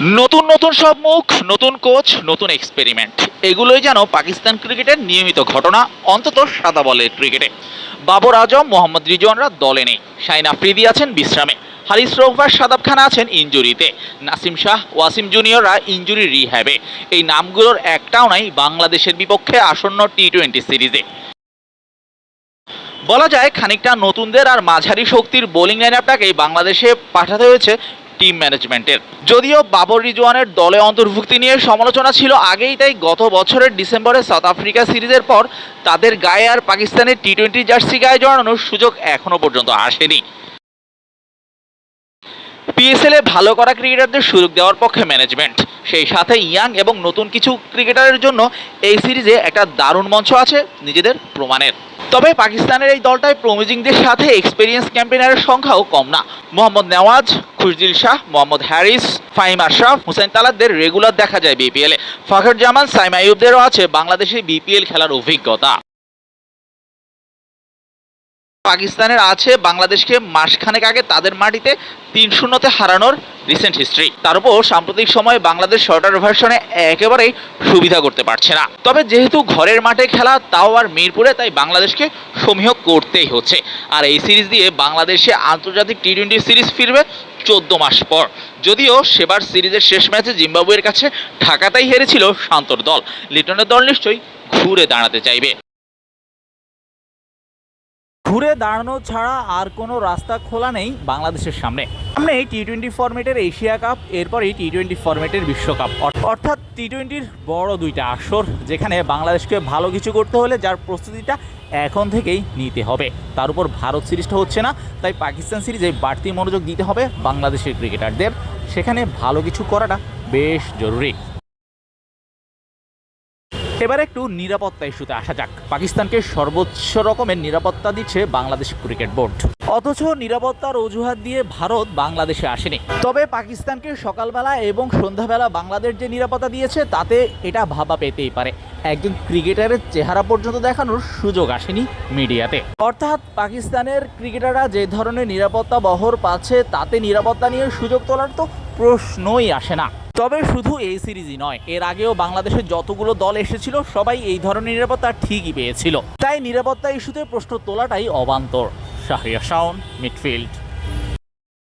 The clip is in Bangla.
নতুন নতুন সব মুখ, নতুন কোচ, নতুন এক্সপেরিমেন্ট এগুলোই যেন পাকিস্তান ক্রিকেটের নিয়মিত ঘটনা, অন্তত সাদা বলের ক্রিকেটে। বাবর আজম, মোহাম্মদ রিজওয়ানরা দলে নেই। শাইন আফ্রিদি আছেন বিশ্রামে। হারিস রোভার সাদাব খান আছেন ইঞ্জুরিতে নাসিম শাহ, ওয়াসিম জুনিয়ররা ইঞ্জুরি রিহ্যাবে। এই নামগুলোর একটাও নাই বাংলাদেশের বিপক্ষে আসন্ন টি টোয়েন্টি সিরিজে। বলা যায়, খানিকটা নতুনদের আর মাঝারি শক্তির বোলিং লাইনআপটাকেই বাংলাদেশে পাঠাতে হয়েছে টিম ম্যানেজমেন্টের যদিও বাবর রিজওয়ানের দলে অন্তর্ভুক্তি নিয়ে সমালোচনা ছিল আগেই, তাই গত বছরের ডিসেম্বরে সাউথ আফ্রিকা সিরিজের পর তাদের গায়ে আর পাকিস্তানের টি টোয়েন্টি জার্সি গায়ে জড়ানোর সুযোগ এখনও পর্যন্ত আসেনি। পিএসএল ভালো করা ক্রিকেটারদের সুযোগ দেওয়ার পক্ষে ম্যানেজমেন্ট সেই সাথে ইয়াং এবং নতুন কিছু ক্রিকেটারের জন্য এই সিরিজে একটা দারুণ মঞ্চ আছে, নিজেদের প্রমাণের। তবে পাকিস্তানের এই দলটায় প্রমিজিংদের সাথে এক্সপিরিয়েন্স ক্যাম্পেনারের সংখ্যাও কম না। মোহাম্মদ নেওয়াজ খুশদিল শাহ, মোহাম্মদ হ্যারিস, ফাহিম আশরাফ হুসাইন তালাকদের রেগুলার দেখা যায় বিপিএলে ফখর জামান সাইমা আইয়ুবদেরও আছে বাংলাদেশে বিপিএল খেলার অভিজ্ঞতা। পাকিস্তানের আছে, বাংলাদেশকে মাসখানেক আগে তাদের মাটিতে তিন শূন্যতে হারানোর রিসেন্ট হিস্ট্রি তার উপর সাম্প্রতিক সময়ে বাংলাদেশ শর্টার ভার্সনে একেবারেই সুবিধা করতে পারছে না। তবে যেহেতু ঘরের মাঠে খেলা, তাও আর মিরপুরে, তাই বাংলাদেশকে সমীহ করতেই হচ্ছে। আর এই সিরিজ দিয়ে বাংলাদেশে আন্তর্জাতিক টি টোয়েন্টি সিরিজ ফিরবে চোদ্দ মাস পর। যদিও সেবার সিরিজের শেষ ম্যাচে জিম্বাবুয়ের কাছে ঢাকাতেই হেরেছিল শান্তর দল। লিটনের দল নিশ্চয়ই ঘুরে দাঁড়াতে চাইবে। ঘুরে দাঁড়ানো ছাড়া আর কোনো রাস্তা খোলা নেই বাংলাদেশের সামনে। সামনে টি টোয়েন্টি ফরম্যাটের এশিয়া কাপ এরপরেই টি টোয়েন্টি ফরম্যাটের বিশ্বকাপ। অর- অর্থাৎ টি টোয়েন্টির বড় দুইটা আসর, যেখানে বাংলাদেশকে ভালো কিছু করতে হলে যার প্রস্তুতিটা এখন থেকেই নিতে হবে। তার উপর ভারত সিরিজটা হচ্ছে না, তাই পাকিস্তান সিরিজে বাড়তি মনোযোগ দিতে হবে বাংলাদেশের ক্রিকেটারদের। সেখানে ভালো কিছু করাটা বেশ জরুরি। এবার একটু নিরাপত্তা ইস্যুতে আসা যাক। পাকিস্তানকে সর্বোচ্চ রকমের নিরাপত্তা দিচ্ছে বাংলাদেশ ক্রিকেট বোর্ড। অথচ নিরাপত্তার অজুহাত দিয়ে ভারত বাংলাদেশে আসেনি। তবে পাকিস্তানকে সকালবেলা এবং সন্ধ্যাবেলা বাংলাদেশ যে নিরাপত্তা দিয়েছে, তাতে এটা ভাবা পেতেই পারে। একজন ক্রিকেটারের চেহারা পর্যন্ত দেখানোর সুযোগ আসেনি মিডিয়াতে। অর্থাৎ পাকিস্তানের ক্রিকেটাররা যে ধরনের নিরাপত্তা বহর পাচ্ছে, তাতে নিরাপত্তা নিয়ে সুযোগ তোলার তো প্রশ্নই আসে না। তবে শুধু এই সিরিজই নয়, এর আগেও বাংলাদেশের যতগুলো দল এসেছিল, সবাই এই ধরনের নিরাপত্তা ঠিকই পেয়েছিল। তাই নিরাপত্তা ইস্যুতে প্রশ্ন তোলাটাই অবান্তর। শাহরিয়া শাওন, মিডফিল্ড।